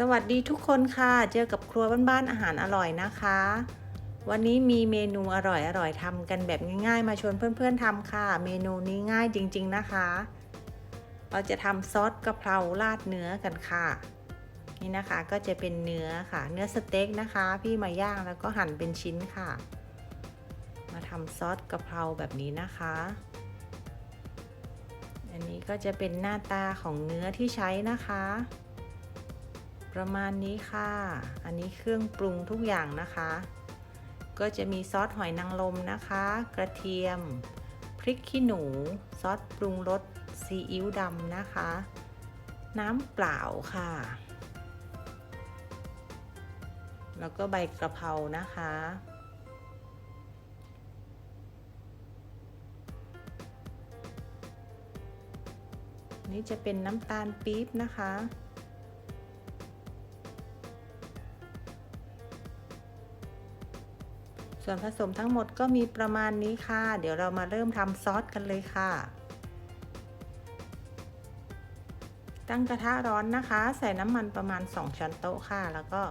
สวัสดีทุกคนค่ะ เจอกับครัวบ้านๆอาหารอร่อยนะคะ วันนี้มีเมนูอร่อยๆทำกันแบบง่ายๆ มาชวนเพื่อนๆทำค่ะ เมนูนี้ง่ายจริง ๆนะคะ เราจะทำซอสกะเพราราดเนื้อกันค่ะ นี่นะคะก็จะเป็นเนื้อค่ะ เนื้อสเต็กนะคะ พี่มาย่างแล้วก็หั่นเป็นชิ้นค่ะ มาทำซอสกะเพราแบบนี้นะคะ อันนี้ก็จะเป็นหน้าตาของเนื้อที่ใช้นะคะ ประมาณนี้ค่ะ อันนี้เครื่องปรุงทุกอย่างนะคะ ก็จะมีซอสหอยนางรมนะคะ กระเทียม พริกขี้หนู ซอสปรุงรส ซีอิ๊วดำนะคะ น้ำเปล่าค่ะ แล้วก็ใบกระเพรานะคะ นี่จะเป็นน้ำตาลปี๊บนะคะ ส่วนผสมทั้งหมดก็มีประมาณนี้ค่ะ เดี๋ยวเรามาเริ่มทำซอสกันเลยค่ะ ตั้งกระทะร้อนนะคะ ใส่น้ำมันประมาณ 2 ช้อนโต๊ะค่ะ แล้วก็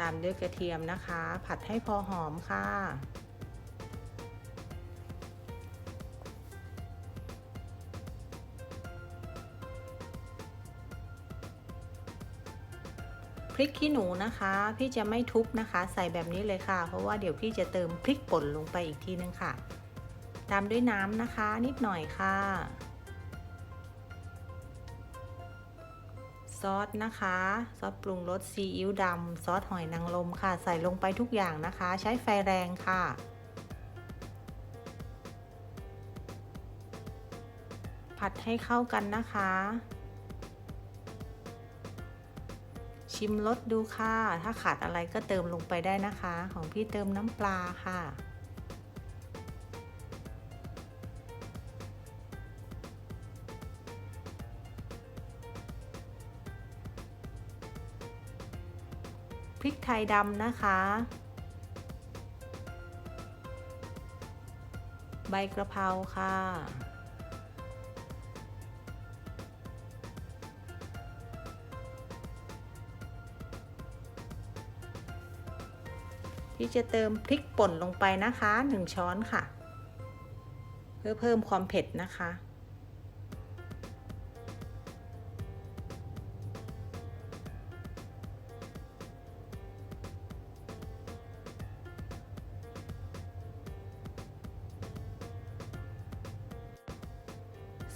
ตามด้วยกระเทียมนะคะ ผัดให้พอหอมค่ะ ริกขี้หนูนะคะ พี่จะไม่ทุบนะคะ ใส่แบบนี้เลยค่ะ เพราะว่าเดี๋ยวพี่จะเติมพริกป่นลงไปอีกทีนึงค่ะ ตามด้วยน้ำนะคะ นิดหน่อยค่ะ ซอสนะคะ ซอสปรุงรสซีอิ๊วดำซอสหอยนางรมค่ะ ใส่ลงไปทุกอย่างนะคะ ใช้ไฟแรงค่ะผัดให้เข้ากันนะคะ ชิมรสดูค่ะ ถ้าขาดอะไรก็เติมลงไปได้นะคะ ของพี่เติมน้ำปลาค่ะ พริกไทยดำนะคะ ใบกระเพราค่ะ พี่จะเติมพริกป่นลงไปนะคะ 1 ช้อนค่ะ เพื่อเพิ่มความเผ็ดนะคะ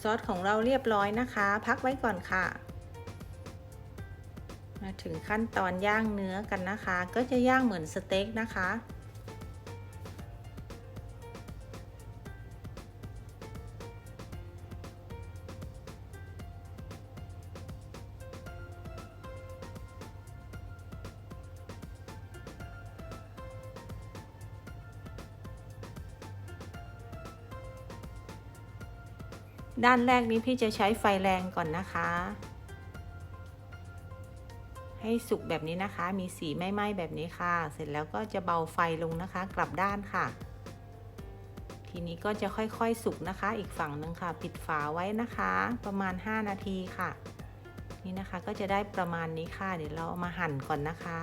ซอสของเราเรียบร้อยนะคะ พักไว้ก่อนค่ะ มาถึงขั้นตอนย่างเนื้อกันนะคะ ก็จะย่างเหมือนสเต็กนะคะด้านแรกนี้พี่จะใช้ไฟแรงก่อนนะคะ ให้สุกแบบนี้นะคะ มีสีไม่ไหม้แบบนี้ค่ะ เสร็จแล้วก็จะเบาไฟลงนะคะ กลับด้านค่ะ ทีนี้ก็จะค่อยๆสุกนะคะ อีกฝั่งหนึ่งค่ะ ปิดฝาไว้นะคะ ประมาณ 5 นาทีค่ะ นี่นะคะก็จะได้ประมาณนี้ค่ะ เดี๋ยวเราเอามาหั่นก่อนนะคะ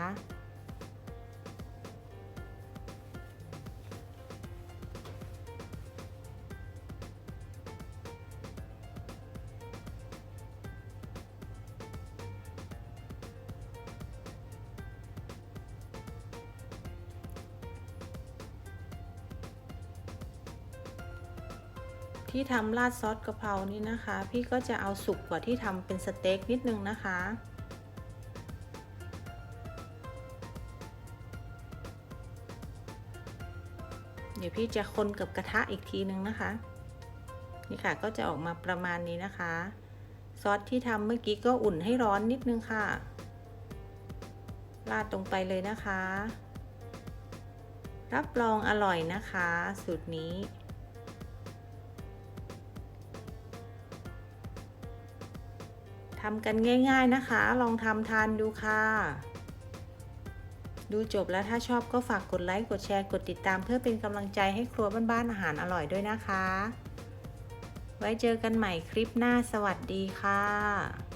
ที่ทำราดซอสกะเพรานี่นะคะ พี่ก็จะเอาสุกกว่าที่ทำเป็นสเต็กนิดนึงนะคะ เดี๋ยวพี่จะคนกับกระทะอีกทีนึงนะคะ นี่ค่ะก็จะออกมาประมาณนี้นะคะ ซอสที่ทำเมื่อกี้ก็อุ่นให้ร้อนนิดนึงค่ะ ราดตรงไปเลยนะคะ รับรองอร่อยนะคะ สูตรนี้ ทำกันง่าย ๆนะคะ ลองทำทานดูค่ะ ดูจบแล้วถ้าชอบก็ฝากกดไลค์ กดแชร์ กดติดตาม เพื่อเป็นกำลังใจให้ครัวบ้านๆอาหารอร่อยด้วยนะคะ ไว้เจอกันใหม่คลิปหน้าสวัสดีค่ะ